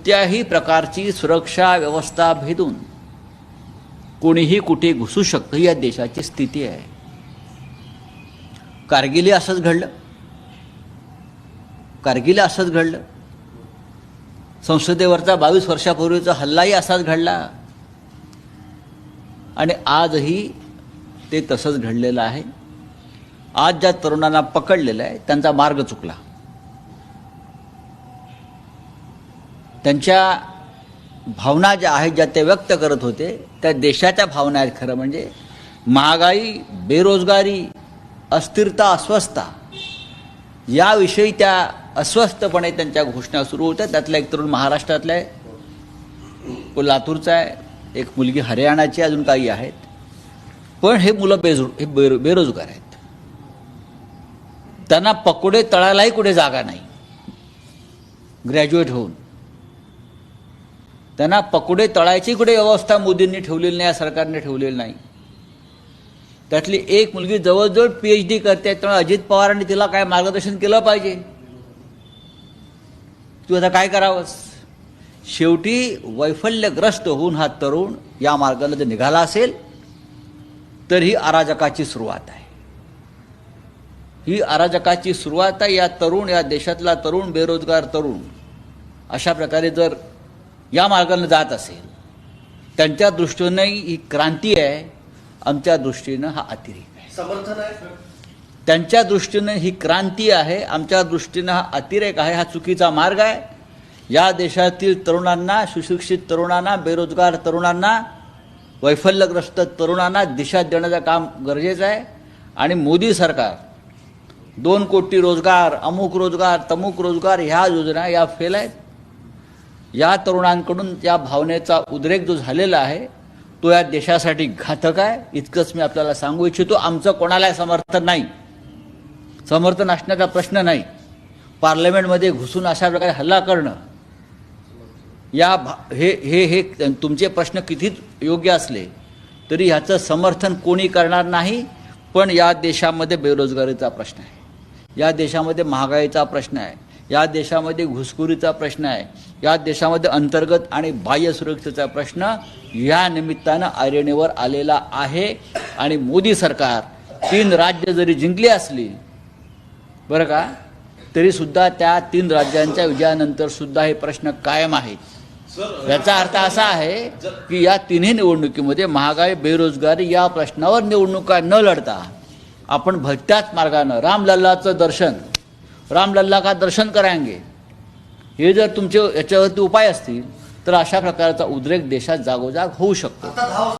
कोणत्याही प्रकारची सुरक्षा व्यवस्था भेदून कोणीही कुठे घुसू शकतं या देशाची स्थिती आहे. कारगिली असंच घडलं. कारगिल असंच घडलं. संसदेवरचा बावीस वर्षापूर्वीचा हल्लाही असाच घडला. आणि आजही ते तसंच घडलेलं आहे. आज ज्या तरुणांना पकडलेलं आहे त्यांचा मार्ग चुकला. त्यांच्या भावना ज्या आहेत ज्या ते व्यक्त करत होते त्या देशाच्या भावना आहेत खरं म्हणजे. महागाई बेरोजगारी अस्थिरता अस्वस्थता याविषयी त्या अस्वस्थपणे त्यांच्या घोषणा सुरू होत्या. त्यातला एक तरुण महाराष्ट्रातला आहे. तो लातूरचा आहे. एक मुलगी हरियाणाची अजून काही आहेत. पण हे मुलं बेजो हे बेरो बेरोजगार आहेत. त्यांना पकोडे तळायलाही कुठे जागा नाही. ग्रॅज्युएट होऊन. त्यांना पकुडे तळायची कुठे व्यवस्था मोदींनी ठेवलेली नाही या सरकारने ठेवलेली नाही. त्यातली एक मुलगी जवळजवळ पी एच डी करते त्यामुळे अजित पवारांनी तिला काय मार्गदर्शन केलं पाहिजे? तू आता काय करावंस? शेवटी वैफल्यग्रस्त होऊन हा तरुण या मार्गाने जर निघाला असेल तर ही अराजकाची सुरुवात आहे. ही अराजकाची सुरुवात आहे या तरुण या देशातला तरुण बेरोजगार तरुण अशा प्रकारे जर या मार्गाने जात असेल त्यांच्या दृष्टीनं ही क्रांती आहे आमच्या दृष्टीनं हा अतिरेक आहे. समर्थन आहे त्यांच्या दृष्टीनं ही क्रांती आहे आमच्या दृष्टीनं हा अतिरेक आहे हा चुकीचा मार्ग आहे. या देशातील तरुणांना सुशिक्षित तरुणांना बेरोजगार तरुणांना वैफल्यग्रस्त तरुणांना दिशा देण्याचं काम गरजेचं आहे. आणि मोदी सरकार दोन कोटी रोजगार अमुक रोजगार तमुक रोजगार ह्या योजना या फेल आहेत. या तरुणांकडून या भावनेचा उद्रेक जो झालेला आहे तो या देशासाठी घातक आहे. इतकंच मी आपल्याला सांगू इच्छितो आमचं कोणालाही समर्थन नाही. समर्थन असण्याचा प्रश्न नाही. पार्लमेंटमध्ये घुसून अशा प्रकारे हल्ला करणं या भा हे हे हे तुमचे प्रश्न कितीच योग्य असले तरी ह्याचं समर्थन कोणी करणार नाही पण या देशामध्ये बेरोजगारीचा प्रश्न आहे. या देशामध्ये महागाईचा प्रश्न आहे. या देशामध्ये घुसखोरीचा प्रश्न आहे. या देशामध्ये अंतर्गत आणि बाह्य सुरक्षेचा प्रश्न या निमित्तानं ऐरणीवर आलेला आहे. आणि मोदी सरकार तीन राज्य जरी जिंकली असली बरं का तरीसुद्धा त्या तीन राज्यांच्या विजयानंतर सुद्धा हे प्रश्न कायम आहेत याचा अर्थ असा आहे की या तिन्ही निवडणुकीमध्ये महागाई बेरोजगारी या प्रश्नावर निवडणुका न लढता आपण भलत्याच मार्गानं रामलल्लाचं दर्शन रामलल्ला का दर्शन करायंगे. हे जर तुमचे याच्यावरती उपाय असतील तर अशा प्रकारचा उद्रेक देशात जागोजाग होऊ शकतो.